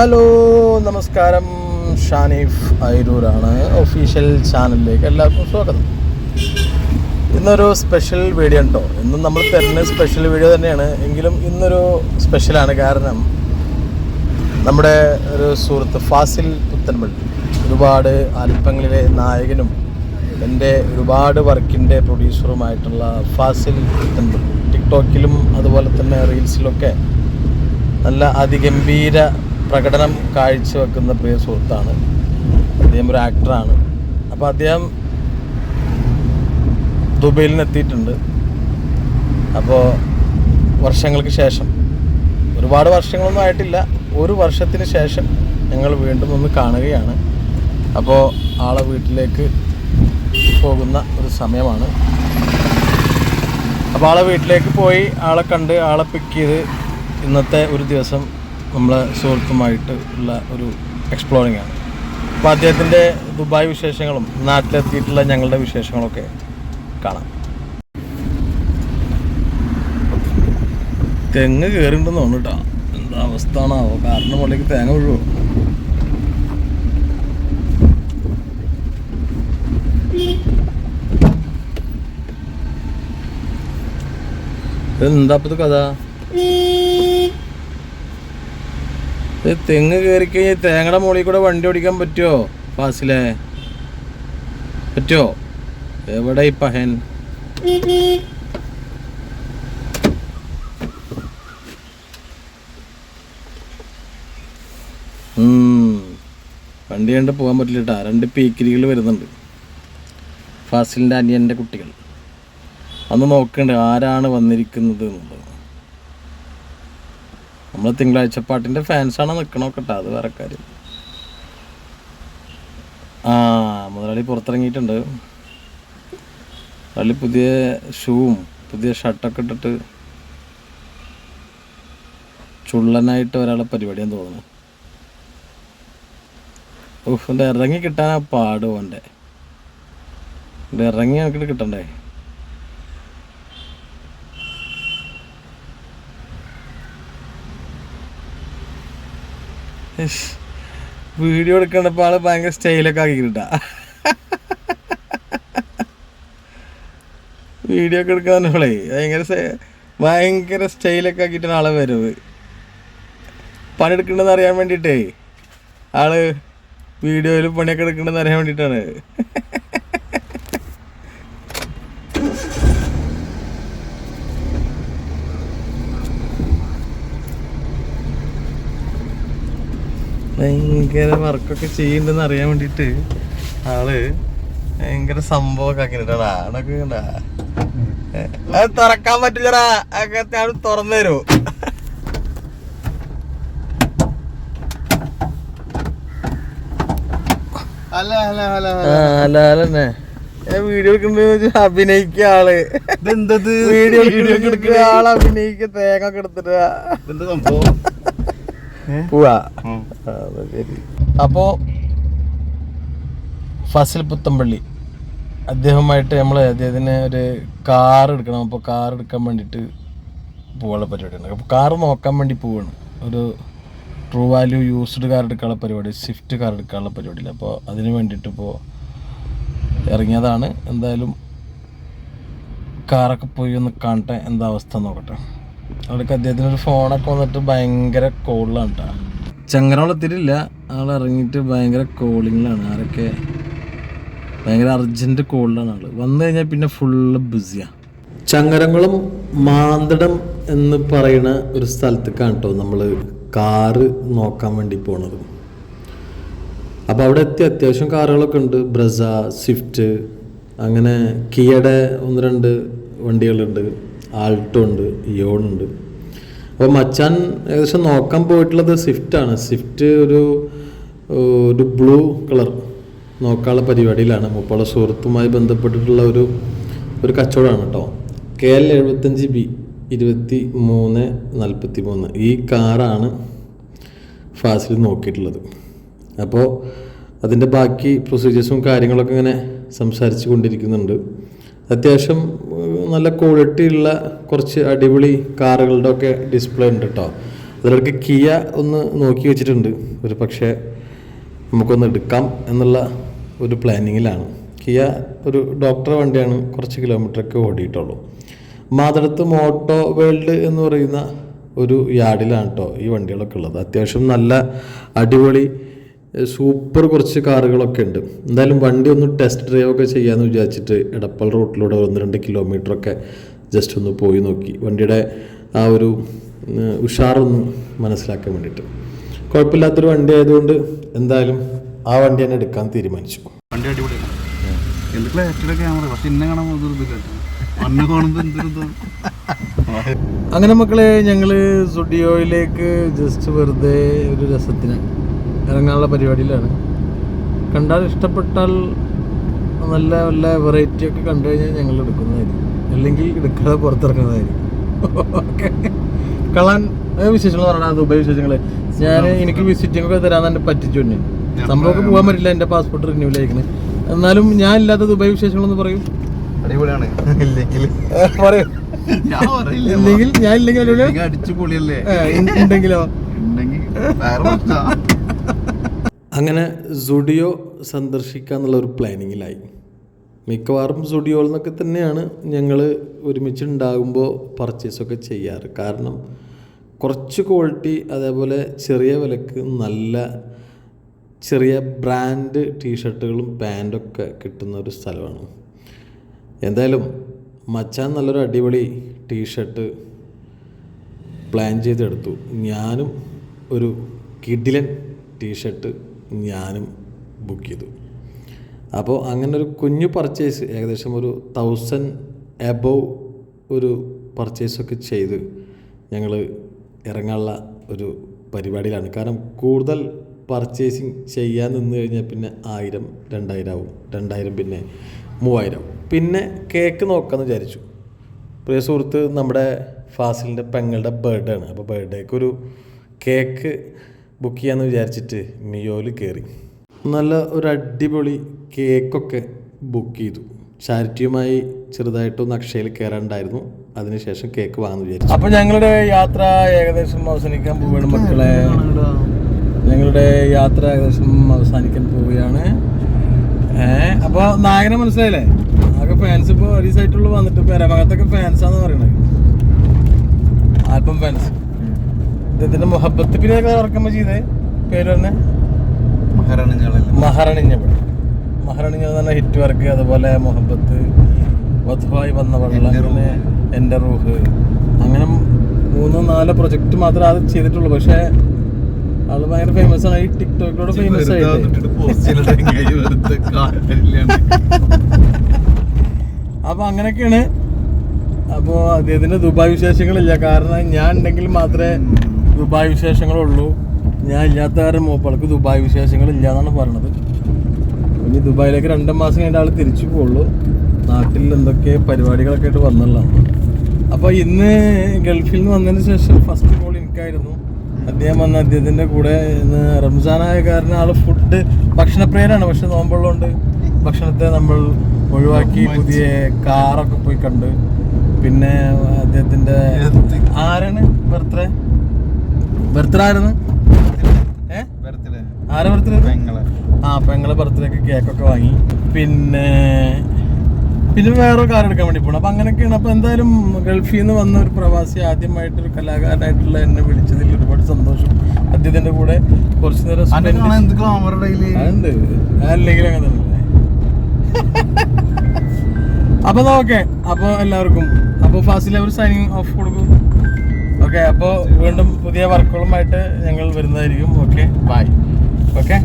Hello നമസ്കാരം. Shanif അയിരൂരാണ് official ചാനലിലേക്ക് എല്ലാവർക്കും സ്വാഗതം. ഇന്നൊരു സ്പെഷ്യൽ വീഡിയോ ഉണ്ടോ? ഇന്നും നമ്മൾ തരുന്ന സ്പെഷ്യൽ വീഡിയോ തന്നെയാണ്. എങ്കിലും ഇന്നൊരു സ്പെഷ്യലാണ് കാരണം നമ്മുടെ ഒരു സുഹൃത്ത് ഫാസിൽ പുത്തൻപള്ളി. ഒരുപാട് അല്പങ്ങളിലെ നായകനും എന്റെ ഒരുപാട് വർക്കിന്റെ പ്രൊഡ്യൂസറുമായിട്ടുള്ള ഫാസിൽ പുത്തൻപള്ളി. ടിക്ടോക്കിലും അതുപോലെ തന്നെ റീൽസിലൊക്കെ നല്ല അതിഗംഭീര പ്രകടനം കാഴ്ചവെക്കുന്ന പ്രിയ സുഹൃത്താണ്. അദ്ദേഹം ഒരു ആക്ടറാണ് അപ്പോൾ അദ്ദേഹം ദുബൈയിൽ നിന്ന് എത്തിയിട്ടുണ്ട് അപ്പോൾ വർഷങ്ങൾക്ക് ശേഷം. ഒരുപാട് വർഷങ്ങളൊന്നും ആയിട്ടില്ല. ഒരു വർഷത്തിന് ശേഷം ഞങ്ങൾ വീണ്ടും ഒന്ന് കാണുകയാണ്. അപ്പോൾ ആളെ വീട്ടിലേക്ക് പോകുന്ന ഒരു സമയമാണ്. അപ്പോൾ ആളെ വീട്ടിലേക്ക് പോയി ആളെ കണ്ട് ആളെ പിക്ക് ചെയ്ത് ഇന്നത്തെ ഒരു ദിവസം നമ്മളെ സുഹൃത്തുമായിട്ട് ഉള്ള ഒരു എക്സ്പ്ലോറിംഗ് ആണ്. അപ്പോൾ അദ്ദേഹത്തിന്റെ ദുബായ് വിശേഷങ്ങളും നാട്ടിലെത്തിയിട്ടുള്ള ഞങ്ങളുടെ വിശേഷങ്ങളൊക്കെ കാണാം. തെങ്ങ് കയറിണ്ടെന്ന് തോന്നുന്നു കേട്ടോ എന്താ അവസ്ഥ ആണാവോ കാരണം മുകളിലേക്ക് തേങ്ങ വീഴുമോ എന്താ ഇപ്പത് കഥ? തെങ്ങ് കയറി കഴിഞ്ഞാൽ തേങ്ങയുടെ മുകളിൽ കൂടെ വണ്ടി ഓടിക്കാൻ പറ്റുമോ ഫാസിലെ? പറ്റുമോ എവിടെ ഈ പഹൻ. വണ്ടി കണ്ട് പോകാൻ പറ്റില്ല കേട്ടാ രണ്ട് പീക്കിരികൾ വരുന്നുണ്ട്. ഫാസിലിന്റെ അനിയന്റെ കുട്ടികൾ. അന്ന് നോക്കണ്ടേ ആരാണ് വന്നിരിക്കുന്നത് എന്നുള്ളത്. നമ്മൾ തിങ്കളാഴ്ച പാട്ടിന്റെ ഫാൻസാണ് നിൽക്കണോക്കട്ടെ അത് വേറെ കാര്യം. ആ മുതലാളി പുറത്തിറങ്ങിയിട്ടുണ്ട്. മുതലാളി പുതിയ ഷൂവും പുതിയ ഷർട്ടൊക്കെ ഇട്ടിട്ട് ചുള്ളനായിട്ട് ഒരാളെ പരിപാടിയാന്ന് തോന്നുന്നു. ഓഹ് എന്റെ ഇറങ്ങി കിട്ടാനാ പാട് എന്റെ ഇറങ്ങി എനിക്ക് കിട്ടണ്ടേ? വീഡിയോ എടുക്കണ്ടപ്പോൾ ആൾ ഭയങ്കര സ്റ്റൈലൊക്കെ ആക്കിട്ട വീഡിയോ ഒക്കെ എടുക്കാന്നപ്പോളേ ഭയങ്കര ഭയങ്കര സ്റ്റൈലൊക്കെ ആക്കിയിട്ടാണ് ആളെ വരവ്. പണിയെടുക്കണ്ടെന്ന് അറിയാൻ വേണ്ടിയിട്ടേ ആൾ വീഡിയോയിൽ പണിയൊക്കെ എടുക്കണ്ടെന്ന് അറിയാൻ വേണ്ടിയിട്ടാണ്. ഭയങ്കര വർക്കൊക്കെ ചെയ്യുന്നുണ്ടെന്ന് അറിയാൻ വേണ്ടിട്ട് ആൾ ഭയങ്കര സംഭവമൊക്കെ ആക്കിട്ടാ ആണൊക്കെ കണ്ടാ. അത് തുറക്കാൻ പറ്റില്ലടാ. അകത്തെ ആൾ തുറന്നു തരുമോ അല്ല അല്ല വീഡിയോ എടുക്കണ്ട അഭിനയിക്കുക ആൾ. വീഡിയോ അഭിനയിക്കുക തേങ്ങ ഒക്കെ എടുത്തിട്ട്. സംഭവം? പോവാ. അപ്പോ ഫസിൽ പുത്തമ്പള്ളി. അദ്ദേഹമായിട്ട് നമ്മൾ അദ്ദേഹത്തിന് ഒരു കാർ എടുക്കണം. അപ്പോൾ കാർ എടുക്കാൻ വേണ്ടിയിട്ട് പോകാനുള്ള പരിപാടിയാണ്. അപ്പോൾ കാർ നോക്കാൻ വേണ്ടി പോവാണ്. ഒരു ട്രൂ വാല്യൂ യൂസ്ഡ് കാർ എടുക്കാനുള്ള പരിപാടി സ്വിഫ്റ്റ് കാർ എടുക്കാനുള്ള പരിപാടിയില്ല അപ്പോൾ അതിന് വേണ്ടിയിട്ട് ഇപ്പോൾ ഇറങ്ങിയതാണ്. എന്തായാലും കാറൊക്കെ പോയി ഒന്ന് കാണട്ടെ. എന്താ അവസ്ഥ നോക്കട്ടെ. അവിടേക്ക് അദ്ദേഹത്തിന് ഒരു ഫോണൊക്കെ വന്നിട്ട് ഭയങ്കര കോളിലാണ് കേട്ടോ ചങ്ങനോളം എത്തിയിട്ടില്ല. ആൾ ഇറങ്ങിയിട്ട് ഭയങ്കര കോളിങ്ങിലാണ് ആരൊക്കെ ഭയങ്കര അർജന്റ് കോളിലാണ് ആൾ. വന്നു കഴിഞ്ഞാൽ പിന്നെ ഫുള്ള് ബിസിയാണ് ചങ്ങരംകുളം മാന്തടം എന്ന് പറയുന്ന ഒരു സ്ഥലത്തേക്കാണ് കേട്ടോ നമ്മൾ കാറ് നോക്കാൻ വേണ്ടി പോണത്. അപ്പോൾ അവിടെ എത്തി. അത്യാവശ്യം കാറുകളൊക്കെ ഉണ്ട്. ബ്രസ സ്വിഫ്റ്റ് അങ്ങനെ കിയയുടെ ഒന്ന് രണ്ട് വണ്ടികളുണ്ട്. ആൾട്ടോ ഉണ്ട് ഇയോൺ ഉണ്ട്. അപ്പോൾ മച്ചാൻ ഏകദേശം നോക്കാൻ പോയിട്ടുള്ളത് സ്വിഫ്റ്റാണ് സ്വിഫ്റ്റ് ഒരു ഒരു ബ്ലൂ കളർ നോക്കാനുള്ള പരിപാടിയിലാണ്. മുപ്പുള്ള സുഹൃത്തുമായി ബന്ധപ്പെട്ടിട്ടുള്ള ഒരു ഒരു കച്ചവടമാണ് കേട്ടോ കെ എൽ എഴുപത്തഞ്ച് ബി ഇരുപത്തി മൂന്ന് നാൽപ്പത്തി മൂന്ന് ഈ കാറാണ് ഫാസിൽ നോക്കിയിട്ടുള്ളത്. അപ്പോൾ അതിന്റെ ബാക്കി പ്രൊസീജിയേഴ്സും കാര്യങ്ങളൊക്കെ ഇങ്ങനെ സംസാരിച്ച് കൊണ്ടിരിക്കുന്നുണ്ട്. അത്യാവശ്യം നല്ല ക്വാളിറ്റിയുള്ള കുറച്ച് അടിപൊളി കാറുകളുടെ ഒക്കെ ഡിസ്പ്ലേ ഉണ്ട് കേട്ടോ അതിലിടയ്ക്ക് കിയ ഒന്ന് നോക്കി വെച്ചിട്ടുണ്ട്. ഒരു പക്ഷേ നമുക്കൊന്ന് എടുക്കാം എന്നുള്ള ഒരു പ്ലാനിങ്ങിലാണ് കിയ ഒരു ഡോക്ടറെ വണ്ടിയാണ് കുറച്ച് കിലോമീറ്ററൊക്കെ ഓടിയിട്ടുള്ളൂ. മാതടത്ത് മോട്ടോ വേൾഡ് എന്ന് പറയുന്ന ഒരു യാർഡിലാണ് കേട്ടോ ഈ വണ്ടികളൊക്കെ ഉള്ളത്. അത്യാവശ്യം നല്ല അടിപൊളി സൂപ്പർ കുറച്ച് കാറുകളൊക്കെ ഉണ്ട്. എന്തായാലും വണ്ടി ഒന്ന് ടെസ്റ്റ് ഡ്രൈവ് ഒക്കെ ചെയ്യാമെന്ന് വിചാരിച്ചിട്ട് എടപ്പൽ റൂട്ടിലൂടെ ഒന്ന് രണ്ട് കിലോമീറ്ററൊക്കെ ജസ്റ്റ് ഒന്ന് പോയി നോക്കി. വണ്ടിയുടെ ആ ഒരു ഉഷാറൊന്ന് മനസ്സിലാക്കാൻ വേണ്ടിയിട്ട്. കുഴപ്പമില്ലാത്തൊരു വണ്ടി ആയതുകൊണ്ട് എന്തായാലും ആ വണ്ടി തന്നെ എടുക്കാൻ തീരുമാനിച്ചു. വണ്ടി അടിപൊളിയാണ്. ക്യാമറ പക്ഷെ ഇന്നെ കാണാൻ ഇതില്ല അന്നെ കാണുമ്പോ എന്തൊരു അങ്ങനെ മക്കളെ ഞങ്ങൾ സ്റ്റുഡിയോയിലേക്ക് ജസ്റ്റ് വെറുതെ ഒരു രസത്തിന് ഇറങ്ങാനുള്ള പരിപാടിയിലാണ്. കണ്ടാൽ ഇഷ്ടപ്പെട്ടാൽ നല്ല നല്ല വെറൈറ്റി ഒക്കെ കണ്ടു കഴിഞ്ഞാൽ ഞങ്ങൾ എടുക്കുന്നതായിരിക്കും. അല്ലെങ്കിൽ എടുക്കാതെ പുറത്തിറങ്ങുന്നതായിരിക്കും ഓക്കെ. കളാൻ വിശേഷങ്ങൾ പറഞ്ഞാൽ ദുബായ് വിശേഷങ്ങൾ ഞാൻ എനിക്ക് വിസിറ്റിംഗ് ഒക്കെ തരാൻ തന്നെ പറ്റിച്ചു തന്നെ സംഭവമൊക്കെ പോകാൻ പറ്റില്ല എന്റെ പാസ്പോർട്ട് റിന്യൂവൽ ആയിരിക്കണേ എന്നാലും ഞാൻ ഇല്ലാത്ത ദുബായ് വിശേഷങ്ങളൊന്ന് പറയും. അടിപൊളിയാണ്. ഇല്ലെങ്കിൽ. പറയും. ഞാൻ പറയില്ല. ഇല്ലെങ്കിൽ ഞാൻ ഇല്ലെങ്കിൽ ഉണ്ടെങ്കിലോ? ഉണ്ടെങ്കിൽ. അങ്ങനെ സുഡിയോ സന്ദർശിക്കുക എന്നുള്ള ഒരു പ്ലാനിങ്ങിലായി മിക്കവാറും സുഡിയോയിൽ നിന്നൊക്കെ തന്നെയാണ് ഞങ്ങൾ ഒരുമിച്ച് ഉണ്ടാകുമ്പോൾ പർച്ചേസൊക്കെ ചെയ്യാറ്. കാരണം കുറച്ച് ക്വാളിറ്റി അതേപോലെ ചെറിയ വിലക്ക് നല്ല ചെറിയ ബ്രാൻഡ് ടീഷർട്ടുകളും പാന്റൊക്കെ കിട്ടുന്ന ഒരു സ്ഥലമാണ്. എന്തായാലും മച്ചാൻ നല്ലൊരു അടിപൊളി ടീഷർട്ട് പ്ലാൻ ചെയ്തെടുത്തു. ഞാനും ഒരു കിഡിലൻ ടീഷർട്ട് ഞാനും ബുക്ക് ചെയ്തു. അപ്പോൾ അങ്ങനെ ഒരു കുഞ്ഞു പർച്ചേസ് ഏകദേശം ഒരു തൗസൻഡ് എബവ് ഒരു പർച്ചേസൊക്കെ ചെയ്ത് ഞങ്ങൾ ഇറങ്ങാനുള്ള ഒരു പരിപാടിയിലാണ്. കാരണം കൂടുതൽ പർച്ചേസിങ് ചെയ്യാൻ നിന്ന് കഴിഞ്ഞാൽ പിന്നെ ആയിരം രണ്ടായിരം ആവും. രണ്ടായിരം പിന്നെ മൂവായിരം ആവും. പിന്നെ കേക്ക് നോക്കാമെന്ന് വിചാരിച്ചു. പ്രിയ സുഹൃത്ത് നമ്മുടെ ഫാസിലിന്റെ പെങ്ങളുടെ ബർത്ത്ഡേ ആണ്. അപ്പോൾ ബർത്ത്ഡേക്ക് ഒരു കേക്ക് ബുക്ക് ചെയ്യാമെന്ന് വിചാരിച്ചിട്ട് മിയോയിൽ കയറി നല്ല ഒരു അടിപൊളി കേക്കൊക്കെ ബുക്ക് ചെയ്തു. ചാരിറ്റിയുമായി ചെറുതായിട്ടൊന്ന് അക്ഷയയിൽ കയറാണ്ടായിരുന്നു അതിനുശേഷം കേക്ക് വാങ്ങാന്ന് വിചാരിച്ചു. അപ്പോൾ ഞങ്ങളുടെ യാത്ര ഏകദേശം അവസാനിക്കാൻ പോവുകയാണ് മക്കളെ. ഞങ്ങളുടെ യാത്ര ഏകദേശം അവസാനിക്കാൻ പോവുകയാണ്. ഏഹ് അപ്പോൾ നായകനെ മനസ്സിലായില്ലേ? ആകെ ഫാൻസ് ഇപ്പോൾ ഒരു സൈറ്റുള്ള വന്നിട്ട്. പെരമകത്തൊക്കെ ഫാൻസാന്ന് പറയണത് ആൽബം ഫാൻസ് ഇദ്ദേഹത്തിന്റെ മുഹബത്ത് പിന്നെ ഉറക്കുമ്പോ ചെയ്തേ. പേര് തന്നെ മഹാറാണിഞ്ഞാളല്ലേ? മഹറണിഞ്ഞ തന്നെ ഹിറ്റ് വർക്ക് അതുപോലെ മുഹബത്ത് വധുവായി വന്ന വെള്ളം പിന്നെ എന്റെ റൂഹ്. അങ്ങനെ മൂന്നോ നാലോ പ്രൊജക്റ്റ് മാത്രമേ അത് ചെയ്തിട്ടുള്ളൂ. പക്ഷേ ആൾ ഭയങ്കര ഫേമസ് ആണ്. ഈ ടിക്ടോക്കിലൂടെ ഫേമസ് ആയിട്ട്. അപ്പൊ അങ്ങനെയൊക്കെയാണ്. അപ്പോൾ അദ്ദേഹത്തിന്റെ ദുബായ് വിശേഷങ്ങളില്ല. കാരണം ഞാൻ ഉണ്ടെങ്കിൽ മാത്രമേ ദുബായ് വിശേഷങ്ങളുള്ളൂ. ഞാൻ ഇല്ലാത്ത കാരണം മൂപ്പൾക്ക് ദുബായ് വിശേഷങ്ങളില്ല എന്നാണ് പറയണത്. ഇനി ദുബായിലേക്ക് രണ്ട് മാസം കഴിഞ്ഞ ആൾ തിരിച്ചു പോകുള്ളൂ നാട്ടിൽ എന്തൊക്കെ പരിപാടികളൊക്കെ ആയിട്ട് വന്നുള്ളതാണ് അപ്പോൾ ഇന്ന് ഗൾഫിൽ നിന്ന് വന്നതിന് ശേഷം ഫസ്റ്റ് കോൾ എനിക്കായിരുന്നു. അദ്ദേഹം വന്ന അദ്ദേഹത്തിന്റെ കൂടെ ഇന്ന് റംസാനായ കാരണം ആൾ ഫുഡ് ഭക്ഷണപ്രിയനാണ് പക്ഷെ നോമ്പുള്ളതുകൊണ്ട് ഭക്ഷണത്തെ നമ്മൾ ഒഴിവാക്കി പുതിയ കാറൊക്കെ പോയി കണ്ട്. പിന്നെ അദ്ദേഹത്തിന്റെ ആരാണ്? ബർത്ത്ഡേ? ബർത്ത്ഡേ. ആയിരുന്നു ആരാ ബർത്ത്ഡേ? ആ പെങ്ങളെ ബർത്ത്ഡേക്ക് കേക്കൊക്കെ വാങ്ങി. പിന്നെ പിന്നെ വേറെ കാർ എടുക്കാൻ വേണ്ടി പോകണം അപ്പം അങ്ങനെയൊക്കെയാണ്. അപ്പം എന്തായാലും ഗൾഫിൽ നിന്ന് വന്ന ഒരു പ്രവാസി ആദ്യമായിട്ട് ഒരു കലാകാരനായിട്ടുള്ള എന്നെ വിളിച്ചതിൽ ഒരുപാട് സന്തോഷം. അദ്ദേഹത്തിന്റെ കൂടെ കുറച്ച് നേരം അല്ലെങ്കിൽ അങ്ങനെ തന്നെ. അപ്പൊ ഓക്കെ അപ്പൊ എല്ലാവർക്കും. അപ്പൊ ഫാസിൽ അവർ സൈനിങ് ഓഫ് കൊടുക്കും. ഓക്കെ അപ്പോൾ വീണ്ടും പുതിയ വർക്കുകളുമായിട്ട് ഞങ്ങൾ വരുന്നതായിരിക്കും. Okay bye okay